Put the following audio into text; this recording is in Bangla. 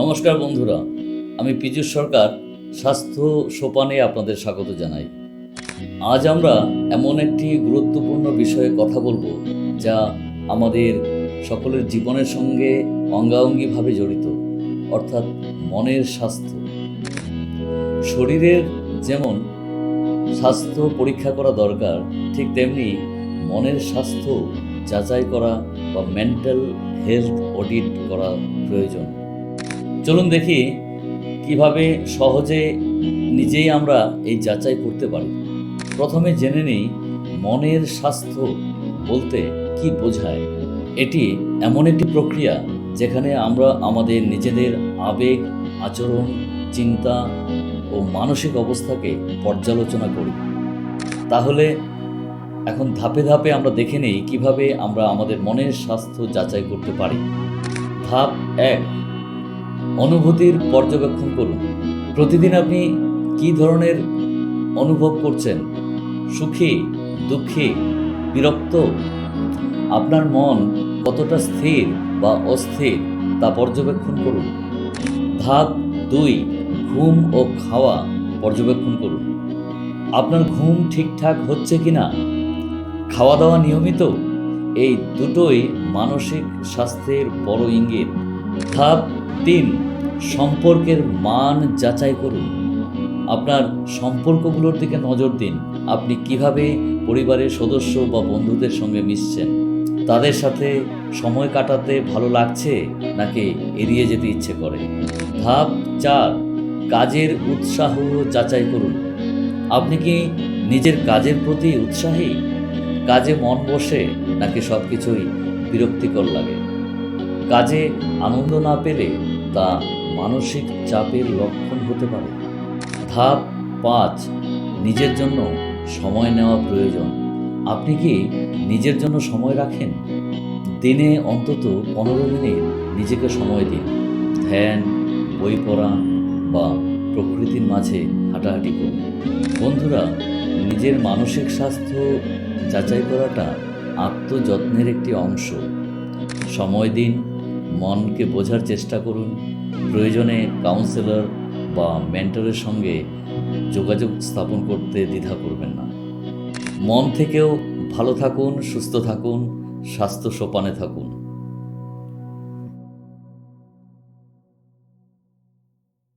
নমস্কার বন্ধুরা, আমি পীযুষ সরকার, স্বাস্থ্য সোপানে আপনাদের স্বাগত জানাই। আজ আমরা এমন একটি গুরুত্বপূর্ণ বিষয়ে কথা বলব, যা আমাদের সকলের জীবনের সঙ্গে অঙ্গাঙ্গিভাবে জড়িত, অর্থাৎ মনের স্বাস্থ্য। শরীরের যেমন স্বাস্থ্য পরীক্ষা করা দরকার, ঠিক তেমনি মনের স্বাস্থ্য যাচাই করা বা মেন্টাল হেলথ অডিট করা প্রয়োজন। চলুন দেখি কীভাবে সহজে নিজেই আমরা এই যাচাই করতে পারি। প্রথমে জেনে নিই মনের স্বাস্থ্য বলতে কি বোঝায়। এটি এমন একটি প্রক্রিয়া যেখানে আমরা আমাদের নিজেদের আবেগ, আচরণ, চিন্তা ও মানসিক অবস্থাকে পর্যালোচনা করি। তাহলে এখন ধাপে ধাপে আমরা দেখে নেই কীভাবে আমরা আমাদের মনের স্বাস্থ্য যাচাই করতে পারি। ধাপ এক অনুভূতির পর্যবেক্ষণ করুন। প্রতিদিন আপনি কি ধরনের অনুভব করছেন? সুখী, দুঃখী, বিরক্ত? আপনার মন কতটা স্থির বা অস্থির তা পর্যবেক্ষণ করুন। ধাপ দুই, ঘুম ও খাওয়া পর্যবেক্ষণ করুন। আপনার ঘুম ঠিকঠাক হচ্ছে কি না খাওয়া দাওয়া নিয়মিত? এই দুটোই মানসিক স্বাস্থ্যের বড় ইঙ্গিত। ধাপ তিন, সম্পর্কের মান যাচাই করুন। আপনার সম্পর্কগুলোর দিকে নজর দিন। আপনি কীভাবে পরিবারের সদস্য বা বন্ধুদের সঙ্গে মিশছেন? তাদের সাথে সময় কাটাতে ভালো লাগছে নাকি এড়িয়ে যেতে ইচ্ছে করে? ধাপ চার, কাজের উৎসাহ যাচাই করুন। আপনি কি নিজের কাজের প্রতি উৎসাহী? কাজে মন বসে নাকি সব কিছুই বিরক্তিকর লাগে? কাজে আনন্দ না পেলে তা মানসিক চাপের লক্ষণ হতে পারে। ধাপ পাঁচ, নিজের জন্য সময় নেওয়া প্রয়োজন। আপনি কি নিজের জন্য সময় রাখেন? দিনে অন্তত পনেরো মিনিট নিজেকে সময় দিন। ধ্যান, বই পড়া বা প্রকৃতির মাঝে হাঁটাহাঁটি করুন। বন্ধুরা, নিজের মানসিক স্বাস্থ্য যাচাই করাটা আত্মযত্নের একটি অংশ। সময় দিন মনকে বোঝার চেষ্টা করুন। প্রয়োজনে কাউন্সেলর বা মেন্টরের সঙ্গে যোগাযোগ স্থাপন করতে দ্বিধা করবেন না। মন থেকেও ভালো থাকুন, সুস্থ থাকুন, স্বাস্থ্য সোপানে থাকুন।